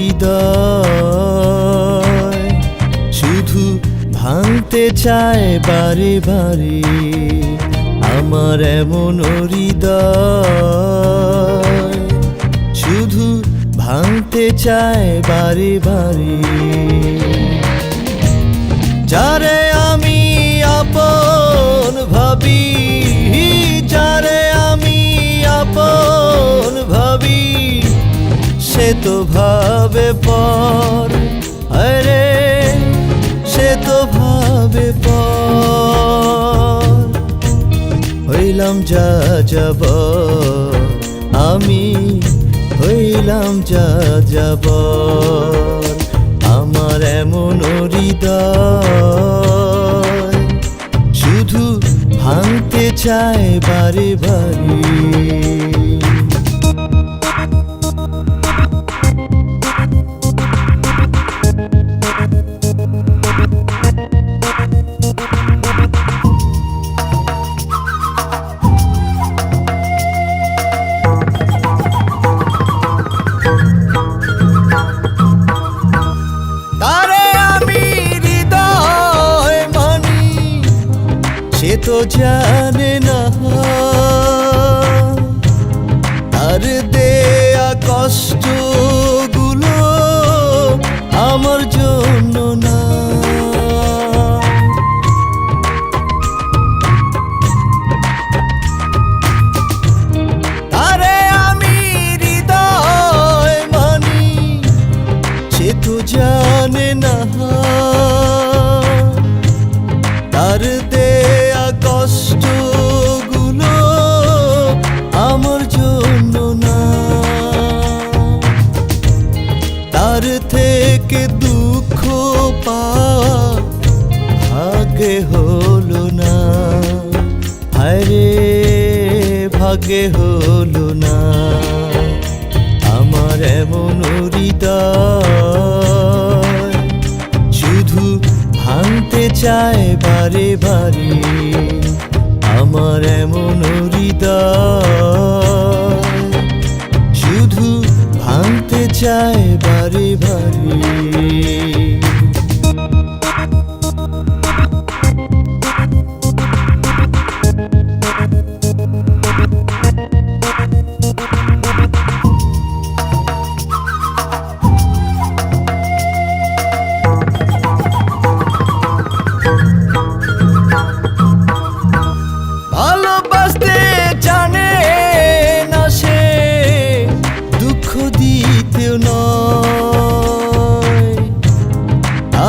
হৃদয় শুধু ভাঙতে চায় বারে বারে, আমার এমন হৃদয় শুধু ভাঙতে চায় বারে বারে। যারে আমি আপন ভাবি, যারে আমি আপন ভাবি, সে তো ভাব পর, আরে সে তো ভাবে পর। হইলাম যা যাব আমি হইলাম যা যাব আমার এমন হৃদয়, শুধু ভাঙতে চায় বারে বারে। সে তো জানে না। তার দেয়া কষ্টগুলো আমার জন্য না। আরে জানে না। পাওয়া ভাগে হলো না। আরে, ভাগে হলো না। আমার এমন হৃদয়, শুধু ভাঙতে চায় বারে বারে।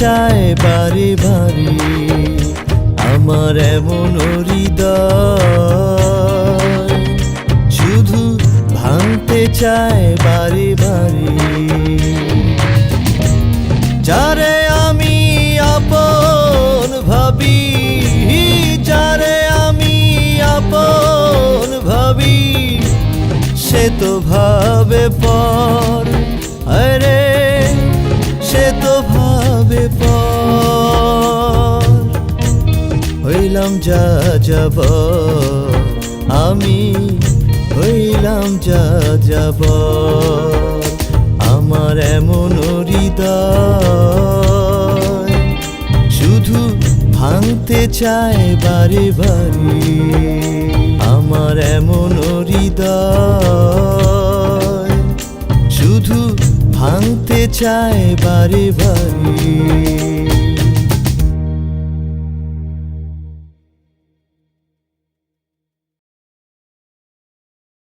চায় বারে বারে, আমার এমন হৃদয়। শুধু ভাঙতে চায় বারে বারে। যারে আমি আপন ভাবি, যারে আমি আপন ভাবি, সে তো ভাবে পর। আরে, সে তো ভাবে হইলাম যা যাব আমি হইলাম যা যাব আমার এমন হৃদয় শুধু ভাঙতে চায় বারে বারে। আমার এমন হৃদয় শুধু ভাঙতে চায় বারে বারে।